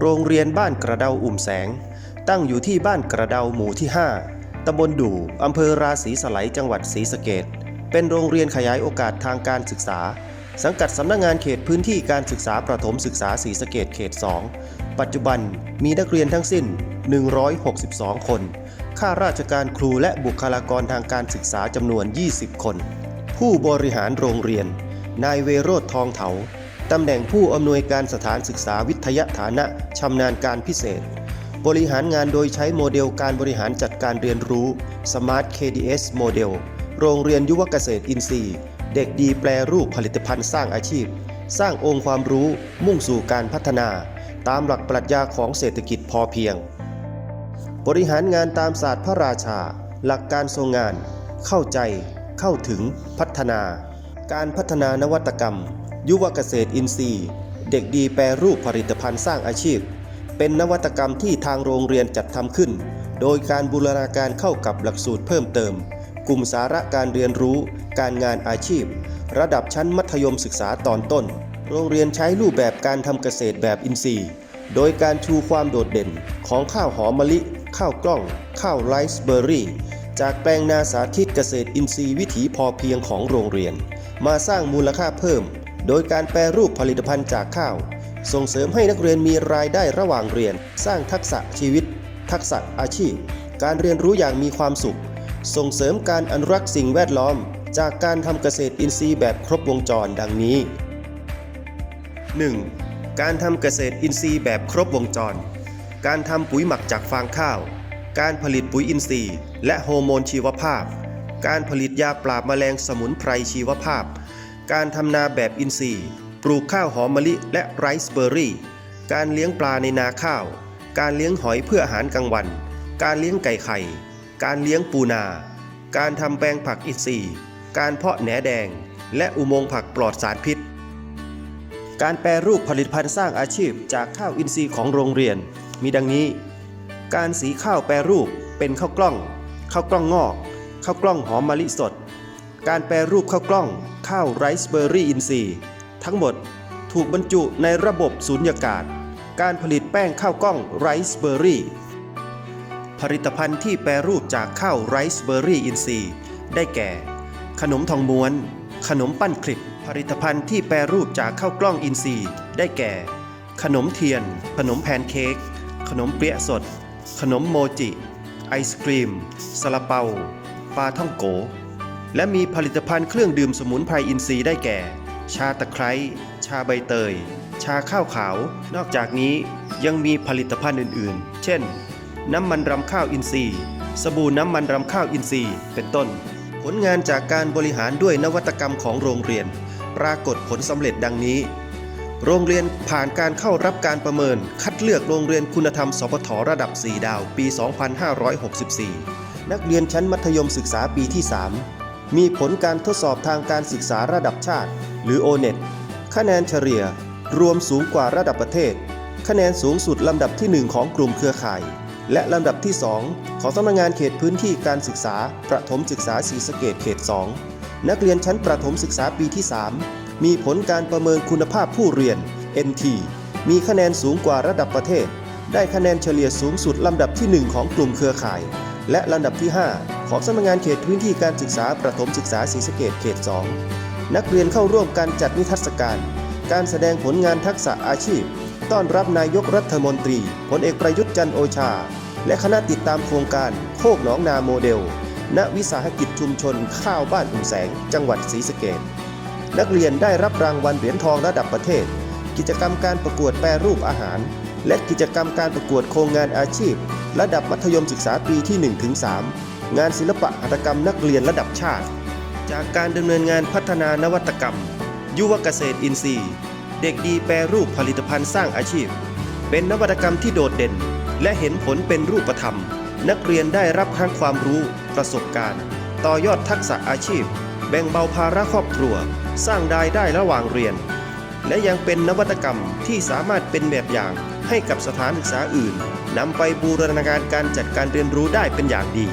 โรงเรียนบ้านกระเดาอุ่มแสง ตั้งอยู่ที่บ้านกระเดาหมู่ที่ 5ตำบลดู่อำเภอราศีสไลจังหวัดศรีสะเกดเป็นโรงเรียนขยายโอกาสทางการศึกษา สังกัดสำนักงานเขตพื้นที่การศึกษาประถมศึกษาศรีสะเกดเขต 2 ปัจจุบันมีนักเรียนทั้งสิ้น 162 คน ข้าราชการครูและบุคลากรทางการศึกษาจำนวน 20 คน ผู้บริหารโรงเรียน นายเวโรธทองเถา ตำแหน่งผู้อำนวยการสถานศึกษาวิทยาฐานะชำนาญการพิเศษ บริหารงานโดยใช้โมเดลการบริหารจัดการเรียนรู้ Smart KDS โมเดลโรงเรียนยุวเกษตรอินทรีย์ เด็กดีแปลรูปผลิตภัณฑ์สร้างอาชีพ สร้างองค์ความรู้มุ่งสู่การพัฒนา ตามหลักปรัชญาของเศรษฐกิจพอเพียง บริหารงานตามศาสตร์พระราชา หลักการทรงงาน เข้าใจ เข้าถึง พัฒนา การพัฒนานวัตกรรม ยุวเกษตรอินทรีย์ เด็กดีแปรรูปผลิตภัณฑ์สร้างอาชีพ เป็นนวัตกรรมที่ทางโรงเรียนจัดทำขึ้น โดยการบูรณาการเข้ากับหลักสูตรเพิ่มเติม กลุ่มสาระการเรียนรู้ การงานอาชีพ ระดับชั้นมัธยมศึกษาตอนต้น โรงเรียนใช้รูปแบบการทำเกษตรแบบอินทรีย์ โดยการชูความโดดเด่นของข้าวหอมมะลิ ข้าวกล้อง ข้าวไรซ์เบอร์รี่จากแปลงนาสาธิตเกษตรอินทรีย์วิถีพอเพียงของโรงเรียน มาสร้างมูลค่าเพิ่ม โดยการแปรรูปผลิตภัณฑ์จากข้าว ส่งเสริมให้นักเรียนมีรายได้ระหว่างเรียน สร้างทักษะชีวิต ทักษะอาชีพ การเรียนรู้อย่างมีความสุข ส่งเสริมการอนุรักษ์สิ่งแวดล้อม จากการทำเกษตรอินทรีย์แบบครบวงจรดังนี้ 1. การทำเกษตรอินทรีย์แบบครบวงจร การทำปุ๋ยหมักจากฟางข้าว การผลิตปุ๋ยอินทรีย์ และโฮอร์โมนชีวภาพ การผลิตยาปราบแมลงสมุนไพรชีวภาพ การทำนาแบบอินทรีย์ ปลูกข้าวหอมมะลิและไรซ์เบอร์รี่ การเลี้ยงปลาในนาข้าว การเลี้ยงหอยเพื่ออาหารกลางวัน การเลี้ยงไก่ไข่ การเลี้ยงปูนา การทำแปลงผักอินทรีย์ การเพาะแหนแดง และอุโมงค์ผักปลอดสารพิษ การแปรรูปผลิตภัณฑ์สร้างอาชีพจากข้าวอินทรีย์ของโรงเรียน มีดังนี้ การสีข้าวแปรรูปเป็นข้าวกล้อง ข้าวกล้องงอก ข้าวกล้องหอมมะลิสด การแปรรูปข้าวกล้อง ข้าวไรซ์เบอร์รี่อินทรีย์ทั้งหมดถูกบรรจุในระบบสูญญากาศ การผลิตแป้งข้าวกล้องไรซ์เบอร์รี่ผลิตภัณฑ์ที่แปรรูปจากข้าวไรซ์เบอร์รี่อินทรีย์ได้แก่ ขนมทองม้วน ขนมปั้นคลิป ผลิตภัณฑ์ที่แปรรูปจากข้าวกล้องอินทรีย์ได้แก่ ขนมเทียน ขนมแพนเค้กขนมเปี๊ยะสด ขนมโมจิ ไอศครีมซาลาเปาปลาท่องโก และมีผลิตภัณฑ์เครื่องดื่มสมุนไพรอินทรีย์ได้แก่ ชาตะไคร้ ชาใบเตย ชาข้าวขาว นอกจากนี้ยังมีผลิตภัณฑ์อื่นๆ เช่น น้ำมันรำข้าวอินทรีย์ สบู่น้ำมันรำข้าวอินทรีย์ เป็นต้น ผลงานจากการบริหารด้วยนวัตกรรมของโรงเรียน ปรากฏผลสำเร็จดังนี้ โรงเรียนผ่านการเข้ารับการประเมิน คัดเลือกโรงเรียนคุณธรรมสพทระดับ 4 ดาว ปี 2564 นักเรียนชั้นมัธยมศึกษาปีที่ 3 มีผลการทดสอบทางการศึกษาระดับชาติ หรือ O-NET คะแนนเฉลี่ย รวมสูงกว่าระดับประเทศ คะแนนสูงสุดลำดับที่ 1 ของกลุ่มเครือข่าย และลำดับที่ 2 ของสำนักงานเขตพื้นที่การศึกษา ประถมศึกษาศรีสะเกดเขต 2 นักเรียนชั้นประถมศึกษาปีที่ 3 มีผลการประเมินคุณภาพผู้เรียน NT มีคะแนนสูงกว่าระดับประเทศ ได้คะแนนเฉลี่ยสูงสุดลำดับที่ 1 ของกลุ่มเครือข่าย และลำดับที่ 5 ของสำนักงานเขตพื้นที่การศึกษาประถมศึกษาศรีสะเกดเขต 2 นักเรียนเข้าร่วมการจัดนิทรรศการ การแสดงผลงานทักษะอาชีพ ต้อนรับนายกรัฐมนตรีพลเอกประยุทธ์จันโอชา และคณะติดตามโครงการโคกหนองนาโมเดล ณวิสาหกิจชุมชน ข้าวบ้านอุ่มแสง จังหวัดศรีสะเกษนักเรียนได้รับรางวัลเหรียญทองระดับประเทศ กิจกรรมการประกวดแปรรูปอาหาร และกิจกรรมการประกวดโครงงานอาชีพ ระดับมัธยมศึกษาปีที่ 1-3 งานศิลปะหัตถกรรมนักเรียนระดับชาติ จากการดำเนินงานพัฒนานวัตกรรม ยุวเกษตรอินทรีย์ เด็กดีแปรรูปผลิตภัณฑ์สร้างอาชีพ เป็นนวัตกรรมที่โดดเด่น และเห็นผลเป็นรูปธรรม นักเรียนได้รับทั้งความรู้ ประสบการณ์ ต่อยอดทักษะอาชีพ แบ่งเบาภาระครอบครัว สร้างรายได้ระหว่างเรียน และยังเป็นนวัตกรรมที่สามารถเป็นแบบอย่างให้กับสถานศึกษาอื่นนำไปบูรณาการการจัดการเรียนรู้ได้เป็นอย่างดี